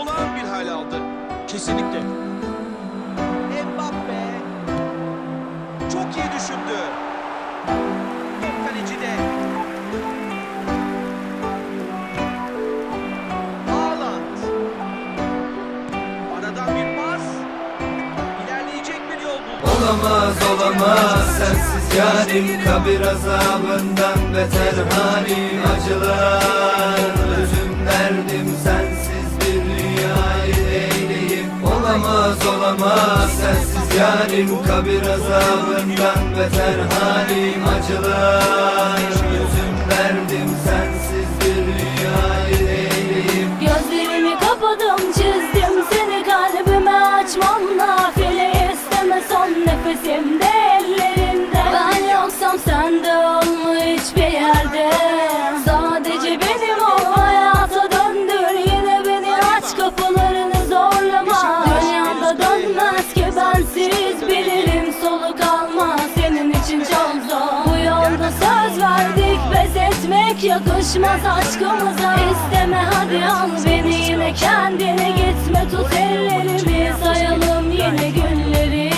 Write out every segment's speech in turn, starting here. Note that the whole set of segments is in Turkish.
olağan bir hal aldı. Kesinlikle. Mbappe. Çok iyi düşündü. Top kalecide. Haaland. Aradan bir pas. İlerleyecek bir yol buldu. Olamaz olamaz sensiz yarim Kabir azabından beter halim Acılar özüm derdim sensiz eyleyim Olamaz olamaz. Sensiz yarim Kabir azabından beter halim Acılar. Özüm derdim sensiz etmek yakışmaz aşkımıza. İsteme hadi al beni yine. Kendine gitme tut ellerimi. Sayalım yine günleri.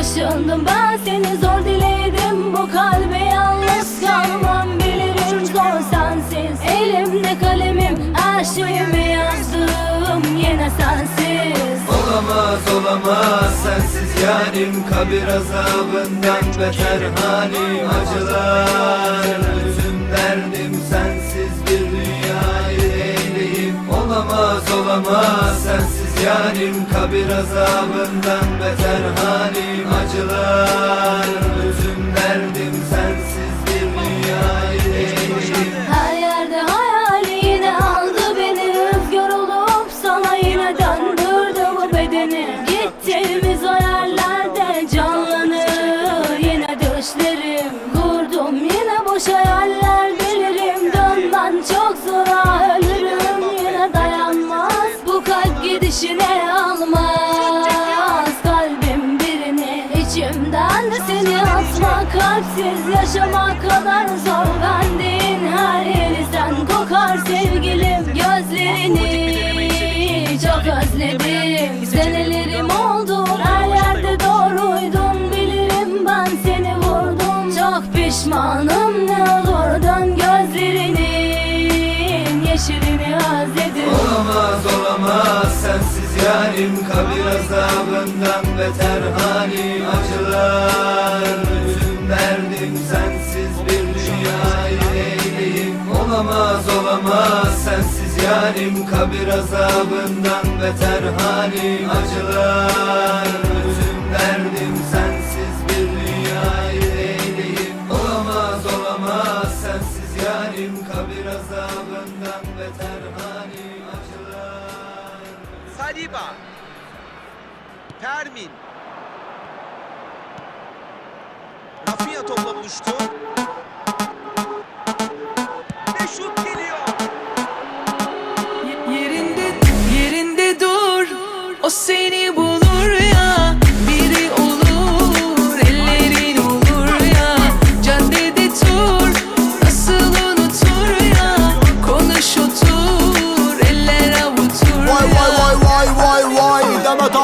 Işındım ben seni zor diledim. Bu kalbe yalnız kalmam bilirim. Zor sensiz Elimde kalemim her şeyimi yazdım yine sensiz. Olamaz olamaz. Sensiz yarim Kabir azabından beter halim Acılar üzüm derdim sensiz bir dünyayı Olamaz olamaz. Sensiz yarim Kabir azabından beter halim. Acılar üzüm derdim seni atmak Kalpsiz yaşamak kadar zor. Bendiğin her yeri sen kokar sevgilim Gözlerini. Çok özledim. Senelerim oldu. Her yerde doğruydun Bilirim ben seni vurdum. Çok pişmanım sensiz bir dünyayı eyleyim Olamaz olamaz. Sensiz yarim Kabir azabından beter halim. Acılar üzüm derdim sensiz bir dünyayı eyleyim Olamaz olamaz. Sensiz yarim Kabir azabından beter halim. Acılar Saliba. Fermin. Topla buluştu. Ve şut geliyor.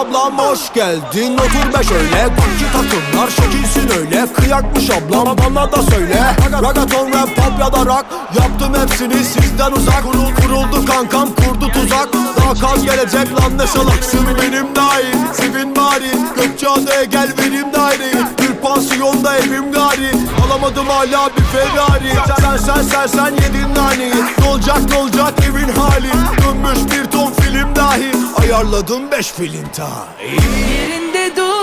Ablam hoş geldin. Otur be şöyle Kanki takımlar şekilsin öyle. Kıyakmış ablam bana da söyle. Ragaton rap pop ya da rock. Yaptım hepsini sizden uzak. Kurul, Kuruldu kankam kurdu tuzak. Daha kaz gelecek lan ne salaksın? Benim dahil Sevin bari. Gökçeada'ya gel benim daireyi Bir pansiyonda evim gari. Alamadım hala bir Ferrari. Sen sen sen sen yedin naneyi Ne olacak ne olacak evin hali. Dönmüş bir ton dahi Ayarladım beş filinta. Yerinde dur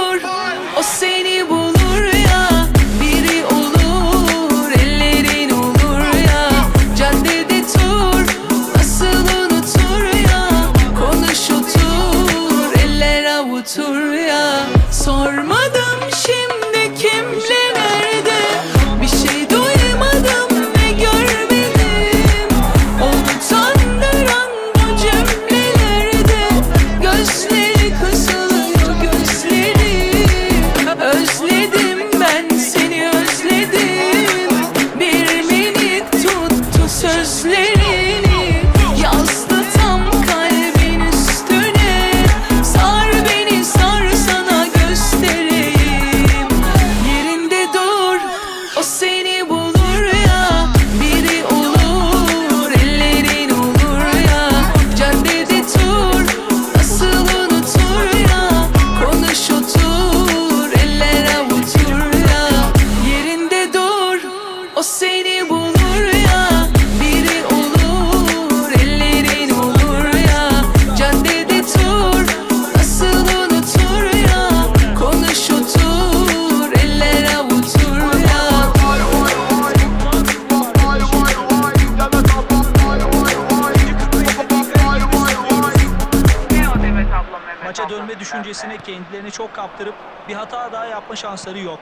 dönme düşüncesine kendilerini çok kaptırıp bir hata daha yapma şansları yok.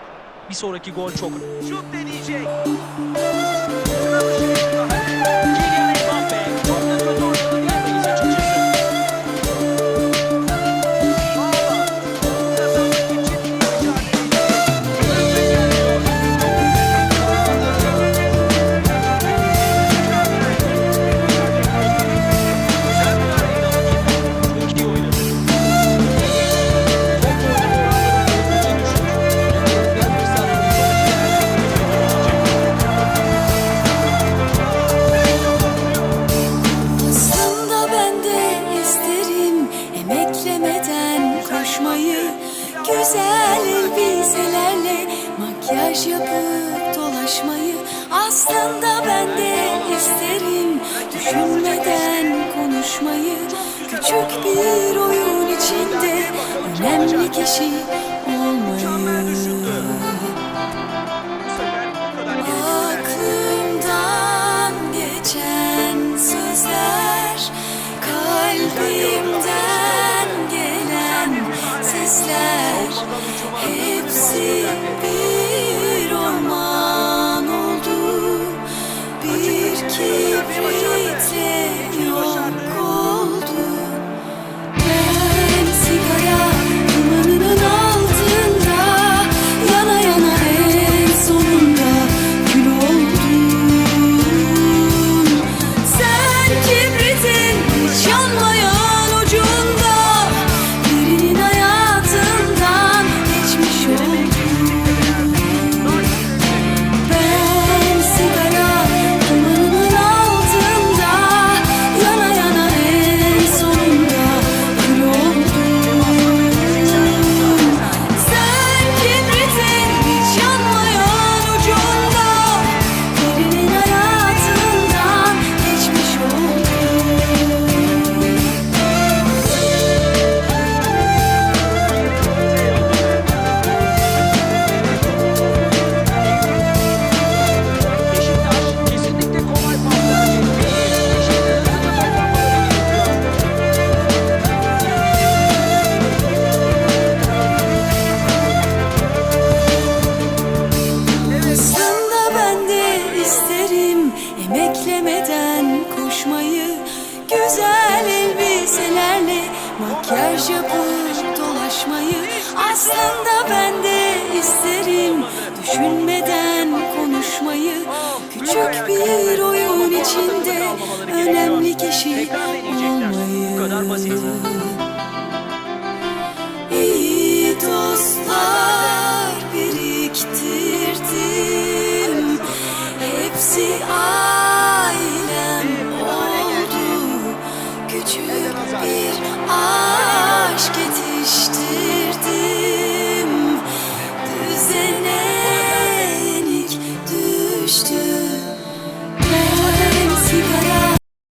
Bir sonraki gol çok. Şut deneyecek. Kylian Mbappe çok da kötü Aslında ben de isterim. Düşünmeden konuşmayı. Küçük bir oyun içinde önemli kişi olmayı makyaj yapıp dolaşmayı Aslında ben de isterim. Düşünmeden konuşmayı Küçük bir oyun içinde önemli kişi olmayı. İyi dostlar biriktirdim. Hepsi